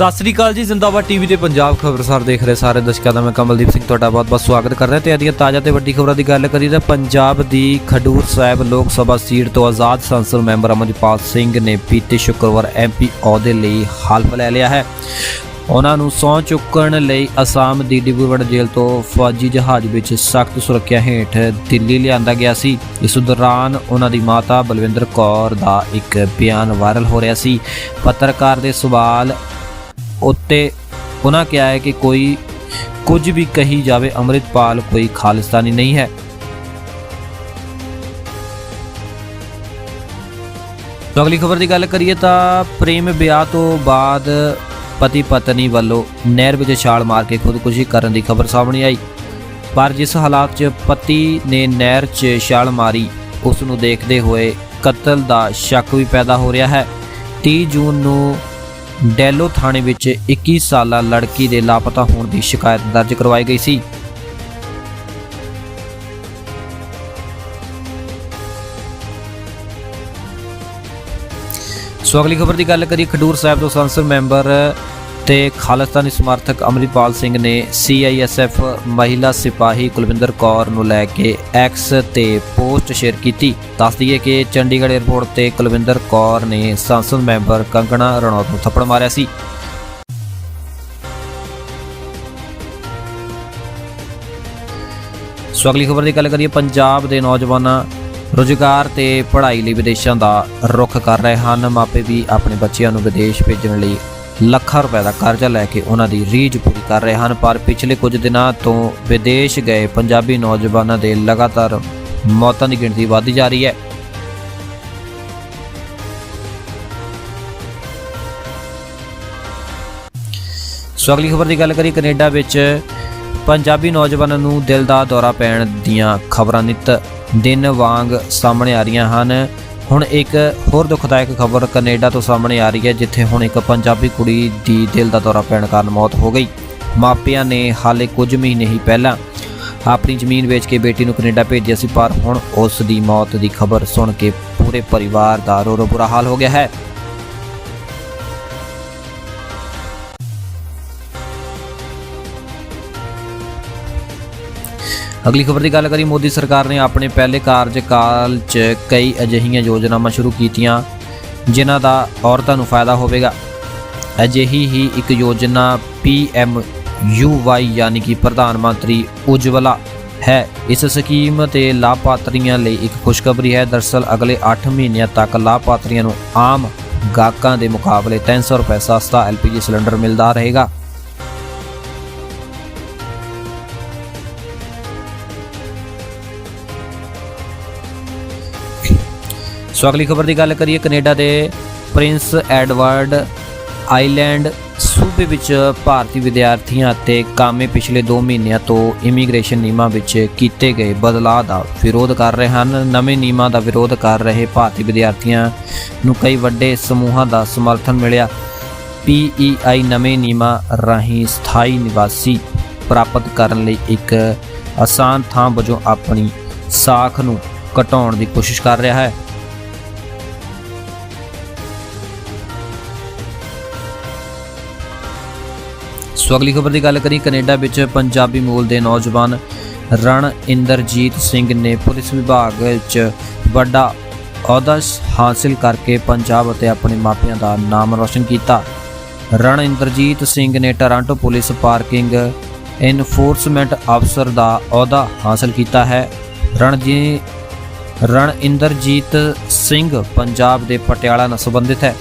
ਸਤਿ ਸ੍ਰੀ ਅਕਾਲ ਜੀ, ਜ਼ਿੰਦਾਬਾਦ ਟੀਵੀ ਤੇ ਪੰਜਾਬ ਖਬਰਸਾਰ ਦੇਖ ਰਹੇ ਸਾਰੇ ਦਰਸ਼ਕਾਂ ਦਾ। ਮੈਂ ਕਮਲਦੀਪ ਸਿੰਘ, ਤੁਹਾਡਾ ਬਹੁਤ-ਬਹੁਤ ਸਵਾਗਤ ਕਰਦਾ ਤੇ ਅੱਜ ਦੀਆਂ ਤਾਜ਼ਾ ਤੇ ਵੱਡੀ ਖਬਰਾਂ ਦੀ ਗੱਲ ਕਰੀਏ ਤਾਂ ਪੰਜਾਬ ਦੀ ਖਡੂਰ ਸਾਹਿਬ ਲੋਕ ਸਭਾ ਸੀਟ ਤੋਂ ਆਜ਼ਾਦ ਸੰਸਦ ਮੈਂਬਰ ਅਮਰਜੀਤ ਸਿੰਘ ਨੇ ਬੀਤੇ ਸ਼ੁੱਕਰਵਾਰ ਐਮਪੀ ਅਹੁਦੇ ਲਈ ਹਲਫ ਲੈ ਲਿਆ ਹੈ। ਉਹਨਾਂ ਨੂੰ ਸਹੁੰ ਚੁੱਕਣ ਲਈ ਅਸਾਮ ਦੀ ਡਿਬਰੂਗੜ੍ਹ ਜੇਲ੍ਹ ਤੋਂ ਫੌਜੀ ਜਹਾਜ਼ ਵਿੱਚ ਸਖਤ ਸੁਰੱਖਿਆ ਹੇਠ ਦਿੱਲੀ ਲਿਆਂਦਾ ਗਿਆ ਸੀ। ਇਸ ਦੌਰਾਨ ਉਹਨਾਂ ਦੀ ਮਾਤਾ ਬਲਵਿੰਦਰ ਕੌਰ ਦਾ ਇੱਕ ਬਿਆਨ ਵਾਇਰਲ ਹੋ ਰਿਹਾ ਸੀ। ਪੱਤਰਕਾਰ ਦੇ ਸਵਾਲ ਉੱਤੇ ਉਹਨਾਂ ਕਿਹਾ ਹੈ ਕਿ ਕੋਈ ਕੁਝ ਵੀ ਕਹੀ ਜਾਵੇ, ਅੰਮ੍ਰਿਤਪਾਲ ਕੋਈ ਖਾਲਿਸਤਾਨੀ ਨਹੀਂ ਹੈ। ਤੋਂ ਅਗਲੀ ਖਬਰ ਦੀ ਗੱਲ ਕਰੀਏ ਤਾਂ ਪ੍ਰੇਮ ਵਿਆਹ ਤੋਂ ਬਾਅਦ ਪਤੀ ਪਤਨੀ ਵੱਲੋਂ ਨਹਿਰ ਵਿੱਚ ਛਾਲ ਮਾਰ ਕੇ ਖੁਦਕੁਸ਼ੀ ਕਰਨ ਦੀ ਖਬਰ ਸਾਹਮਣੇ ਆਈ। ਪਰ ਜਿਸ ਹਾਲਾਤ 'ਚ ਪਤੀ ਨੇ ਨਹਿਰ 'ਚ ਛਾਲ ਮਾਰੀ, ਉਸ ਨੂੰ ਦੇਖਦੇ ਹੋਏ ਕਤਲ ਦਾ ਸ਼ੱਕ ਵੀ ਪੈਦਾ ਹੋ ਰਿਹਾ ਹੈ। 30 ਜੂਨ ਨੂੰ ਡੈਲੋ ਥਾਣੇ ਵਿੱਚ 21 ਸਾਲਾ ਲੜਕੀ ਦੇ ਲਾਪਤਾ ਹੋਣ ਦੀ ਸ਼ਿਕਾਇਤ ਦਰਜ ਕਰਵਾਈ ਗਈ ਸੀ। ਸੋ ਅਗਲੀ ਖਬਰ ਦੀ ਗੱਲ ਕਰੀ ਖਡੂਰ ਸਾਹਿਬ ਤੋਂ ਸੰਸਦ ਮੈਂਬਰ ਤੇ ਖਾਲਿਸਤਾਨੀ ਸਮਰਥਕ ਅਮਰਿਤਪਾਲ ਸਿੰਘ ਨੇ ਸੀਆਈਐਸਐਫ ਮਹਿਲਾ ਸਿਪਾਹੀ ਕੁਲਵਿੰਦਰ ਕੌਰ ਨੂੰ ਲੈ ਕੇ ਐਕਸ ਤੇ ਪੋਸਟ ਸ਼ੇਅਰ ਕੀਤੀ। ਦੱਸ ਦਈਏ ਕਿ ਚੰਡੀਗੜ੍ਹ 에ਅਰਪੋਰਟ ਤੇ ਕੁਲਵਿੰਦਰ ਕੌਰ ਨੇ ਸੰਸਦ ਮੈਂਬਰ ਕੰਗਣਾ ਰਣੌਤ ਨੂੰ ਥੱਪੜ ਮਾਰਿਆ ਸੀ। ਸੋ ਅਗਲੀ ਖਬਰ ਦੀ ਗੱਲ ਕਰੀਏ, ਪੰਜਾਬ ਦੇ ਨੌਜਵਾਨਾਂ ਰੁਜ਼ਗਾਰ ਤੇ ਪੜ੍ਹਾਈ ਲਈ ਵਿਦੇਸ਼ਾਂ ਦਾ ਰੁਖ ਕਰ ਰਹੇ ਹਨ। ਮਾਪੇ ਵੀ ਆਪਣੇ ਬੱਚਿਆਂ ਨੂੰ ਵਿਦੇਸ਼ ਭੇਜਣ ਲਈ ਲੱਖਾਂ ਰੁਪਏ ਦਾ ਕਰਜ਼ਾ ਲੈ ਕੇ ਉਹਨਾਂ ਦੀ ਰੀਝ ਪੂਰੀ ਕਰ ਰਹੇ ਹਨ, ਪਰ ਪਿਛਲੇ ਕੁਝ ਦਿਨਾਂ ਤੋਂ ਵਿਦੇਸ਼ ਗਏ ਪੰਜਾਬੀ ਨੌਜਵਾਨਾਂ ਦੇ ਲਗਾਤਾਰ ਮੌਤਾਂ ਦੀ ਗਿਣਤੀ ਵਧਦੀ ਜਾ ਰਹੀ ਹੈ। ਸੋ ਅਗਲੀ ਖਬਰ ਦੀ ਗੱਲ ਕਰੀ ਕੈਨੇਡਾ ਵਿੱਚ ਪੰਜਾਬੀ ਨੌਜਵਾਨਾਂ ਨੂੰ ਦਿਲ ਦਾ ਦੌਰਾ ਪੈਣ ਦੀਆਂ ਖਬਰਾਂ ਨਿਤ ਦਿਨ ਵਾਂਗ ਸਾਹਮਣੇ ਆ ਰਹੀਆਂ ਹਨ। ਹੁਣ ਇੱਕ ਹੋਰ ਦੁਖਦਾਇਕ ਖਬਰ ਕੈਨੇਡਾ ਤੋਂ ਸਾਹਮਣੇ ਆ ਰਹੀ ਹੈ, ਜਿੱਥੇ ਹੁਣ ਇੱਕ ਪੰਜਾਬੀ ਕੁੜੀ ਦੀ ਦਿਲ ਦਾ ਦੌਰਾ ਪੈਣ ਕਾਰਨ ਮੌਤ ਹੋ ਗਈ। ਮਾਪਿਆਂ ਨੇ ਹਾਲੇ ਕੁਝ ਮਹੀਨੇ ਹੀ ਪਹਿਲਾਂ ਆਪਣੀ ਜ਼ਮੀਨ ਵੇਚ ਕੇ ਬੇਟੀ ਨੂੰ ਕੈਨੇਡਾ ਭੇਜਿਆ ਸੀ, ਪਰ ਹੁਣ ਉਸ ਦੀ ਮੌਤ ਦੀ ਖਬਰ ਸੁਣ ਕੇ ਪੂਰੇ ਪਰਿਵਾਰ ਦਾ ਰੋ ਰੋ ਬੁਰਾ ਹਾਲ ਹੋ ਗਿਆ ਹੈ। ਅਗਲੀ ਖਬਰ ਦੀ ਗੱਲ ਕਰੀ ਮੋਦੀ ਸਰਕਾਰ ਨੇ ਆਪਣੇ ਪਹਿਲੇ ਕਾਰਜਕਾਲ 'ਚ ਕਈ ਅਜਿਹੀਆਂ ਯੋਜਨਾਵਾਂ ਸ਼ੁਰੂ ਕੀਤੀਆਂ, ਜਿਨ੍ਹਾਂ ਦਾ ਔਰਤਾਂ ਨੂੰ ਫਾਇਦਾ ਹੋਵੇਗਾ। ਅਜਿਹੀ ਹੀ ਇੱਕ ਯੋਜਨਾ ਪੀਐਮ ਯੂਵਾਈ ਯਾਨੀ ਕਿ ਪ੍ਰਧਾਨ ਮੰਤਰੀ ਉਜਵਲਾ ਹੈ। ਇਸ ਸਕੀਮ ਤੇ ਲਾਭਪਾਤਰੀਆਂ ਲਈ ਇੱਕ ਖੁਸ਼ਖਬਰੀ ਹੈ। ਦਰਸਲ, ਅਗਲੇ 8 ਮਹੀਨਿਆਂ ਤੱਕ ਲਾਭਪਾਤਰੀਆਂ ਨੂੰ ਆਮ ਗਾਹਕਾਂ ਦੇ ਮੁਕਾਬਲੇ 300 ਰੁਪਏ ਸਸਤਾ ਐਲਪੀਜੀ ਸਿਲੰਡਰ ਮਿਲਦਾ ਰਹੇਗਾ। ਸੋ ਅਗਲੀ ਖਬਰ ਦੀ ਗੱਲ ਕਰੀਏ ਕੈਨੇਡਾ ਦੇ ਪ੍ਰਿੰਸ ਐਡਵਰਡ ਆਈਲੈਂਡ, ਸੂਬੇ ਵਿੱਚ ਭਾਰਤੀ ਵਿਦਿਆਰਥੀਆਂ ਅਤੇ ਕਾਮੇ ਪਿਛਲੇ 2 ਮਹੀਨਿਆਂ ਤੋਂ ਇਮੀਗ੍ਰੇਸ਼ਨ ਨਿਯਮਾਂ ਵਿੱਚ ਕੀਤੇ ਗਏ ਬਦਲਾਅ ਦਾ ਵਿਰੋਧ ਕਰ ਰਹੇ ਹਨ। ਨਵੇਂ ਨਿਯਮਾਂ ਦਾ ਵਿਰੋਧ ਕਰ ਰਹੇ ਭਾਰਤੀ ਵਿਦਿਆਰਥੀਆਂ ਨੂੰ ਕਈ ਵੱਡੇ ਸਮੂਹਾਂ ਦਾ ਸਮਰਥਨ ਮਿਲਿਆ। ਪੀਈਆਈ ਨਵੇਂ ਨਿਯਮਾਂ ਰਾਹੀਂ ਸਥਾਈ ਨਿਵਾਸੀ ਪ੍ਰਾਪਤ ਕਰਨ ਲਈ ਇੱਕ ਆਸਾਨ ਥਾਂ ਵਜੋਂ ਆਪਣੀ ਸਾਖ ਨੂੰ ਘਟਾਉਣ ਦੀ ਕੋਸ਼ਿਸ਼ ਕਰ ਰਿਹਾ ਹੈ। ਸੋ ਅਗਲੀ ਖਬਰ ਦੀ ਗੱਲ ਕਰੀ ਕੈਨੇਡਾ ਵਿੱਚ ਪੰਜਾਬੀ ਮੂਲ ਦੇ ਨੌਜਵਾਨ ਰਣ ਇੰਦਰਜੀਤ ਸਿੰਘ ਨੇ ਪੁਲਿਸ ਵਿਭਾਗ ਵਿੱਚ ਵੱਡਾ ਅਹੁਦਾ ਹਾਸਲ ਕਰਕੇ ਪੰਜਾਬ ਅਤੇ ਆਪਣੇ ਮਾਪਿਆਂ ਦਾ ਨਾਮ ਰੌਸ਼ਨ ਕੀਤਾ। ਰਣ ਇੰਦਰਜੀਤ ਸਿੰਘ ਨੇ ਟੋਰਾਂਟੋ ਪੁਲਿਸ ਪਾਰਕਿੰਗ ਇਨਫੋਰਸਮੈਂਟ ਅਫਸਰ ਦਾ ਅਹੁਦਾ ਹਾਸਲ ਕੀਤਾ ਹੈ। ਰਣਜੀ ਰਣ ਇੰਦਰਜੀਤ ਸਿੰਘ ਪੰਜਾਬ ਦੇ ਪਟਿਆਲਾ ਨਾਲ ਸੰਬੰਧਿਤ ਹੈ।